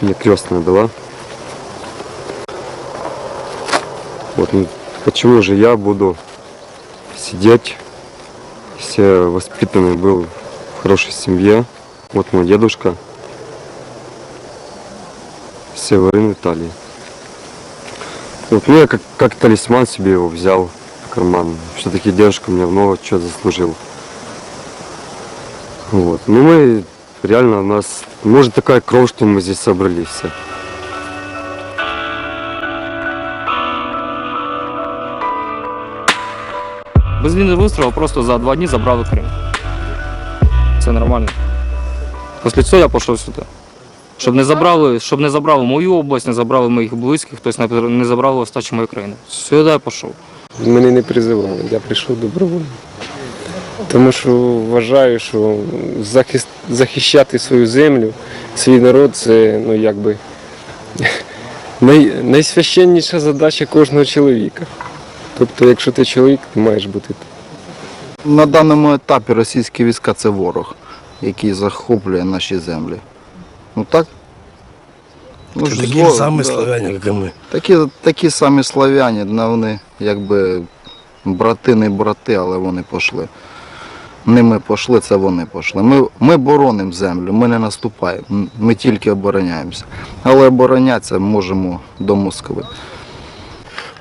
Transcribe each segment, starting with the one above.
мне крестная дала. Вот, ну, почему же я буду сидеть, я воспитанный был в хорошей семье. Вот мой дедушка, Северин Виталий. Вот ну, я как, как талисман себе его взял в карман. Все-таки дедушка мне много чего заслужил. Вот. Ну мы реально у нас, может такая кровь, что мы здесь собрались все. Без лінії вистрілу просто за два дні забрали Крим. Це нормально. Після цього я пішов сюди. Щоб не забрали, щоб не забрали мою область, не забрали моїх близьких, тобто не- не забрали остачу моєї країни. Сюди я пішов. Мене не призивали, я прийшов добровольно. Тому що вважаю, що захист, захищати свою землю, свій народ це ну, якби, най, найсвященніша задача кожного чоловіка. Тобто, якщо ти чоловік, ти маєш бути. На даному етапі російські війська це ворог, який захоплює наші землі. Ну так? Ну, ж Такие зло- самые да. славяне, как и мы. Такі, такі самі славяні, ну, вони якби брати не брати, але вони пішли. Не ми пішли, це вони пішли. Ми, ми боронимо землю, ми не наступаємо, ми тільки обороняємося. Але оборонятися можемо до Москви.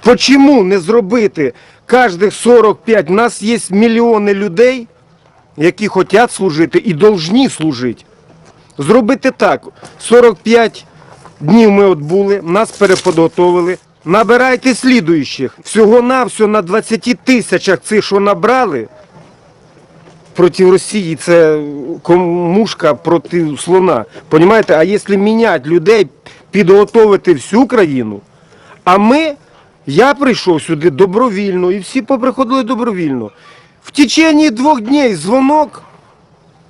Почому не зробити кожних 45? У нас є мільйони людей, які хочуть служити і повинні служити. Зробити так. 45 днів ми от нас переподготовили. Набирайте слідуючих. Всього-навсього на 20 тисячах цих, що набрали, проти Росії це комушка проти слона. Понімаєте? А якщо міняти людей, підготовити всю країну, а ми, я прийшов сюди добровільно, і всі поприходили добровільно. В течение двох днів дзвонок.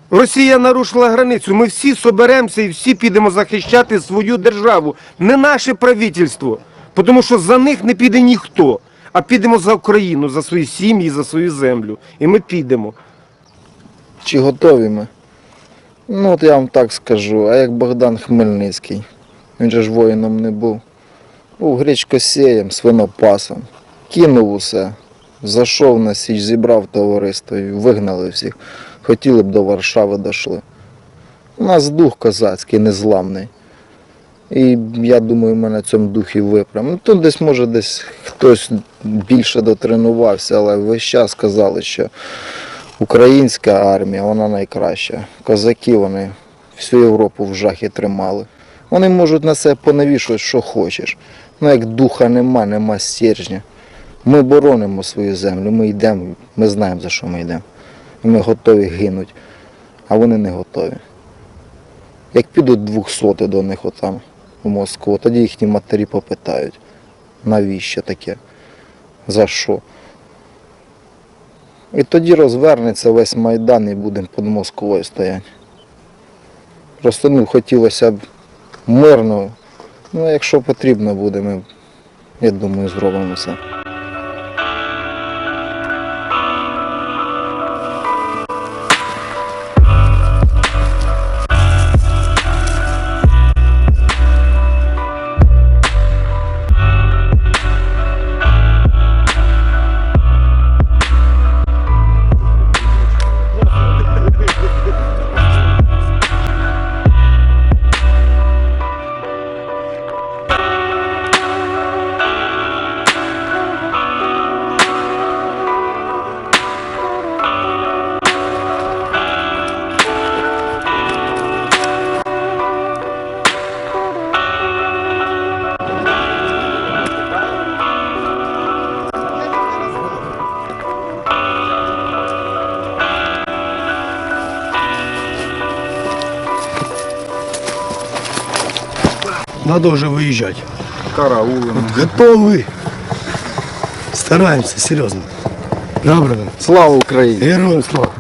Росія нарушила границю. Ми всі соберемося і всі підемо захищати свою державу, не наше правительство. Тому що за них не піде ніхто. А підемо за Україну, за свої сім'ї, за свою землю. І ми підемо. Чи готові ми? Ну, от я вам так скажу, а як Богдан Хмельницький, він же ж воїном не був. Був гречкосієм, свинопасом. Кинув усе, зайшов на січ, зібрав товариство і вигнали всіх. Хотіли б до Варшави дійшли. У нас дух козацький, незламний. І я думаю, ми на цьому духі виправимо. Ну, тут десь, може, десь хтось більше дотренувався, але весь час казали, що Українська армія, вона найкраща. Козаки вони всю Європу в жахі тримали. Вони можуть на себе понавішувати, що хочеш. Ну як духа нема, нема стержня. Ми боронимо свою землю, ми йдемо, ми знаємо, за що ми йдемо. Ми готові гинуть, а вони не готові. Як підуть двохсоти до них отам у Москву, тоді їхні матері попитають, навіщо таке? За що? І тоді розвернеться весь Майдан і будемо під Москвою стояти. Просто ну, хотілося б мирно. Ну, якщо потрібно буде, ми, я думаю, зробимо все. Надо уже выезжать. Караулами. Готовы. Стараемся, серьезно. Да. Слава Україні! Героям слава.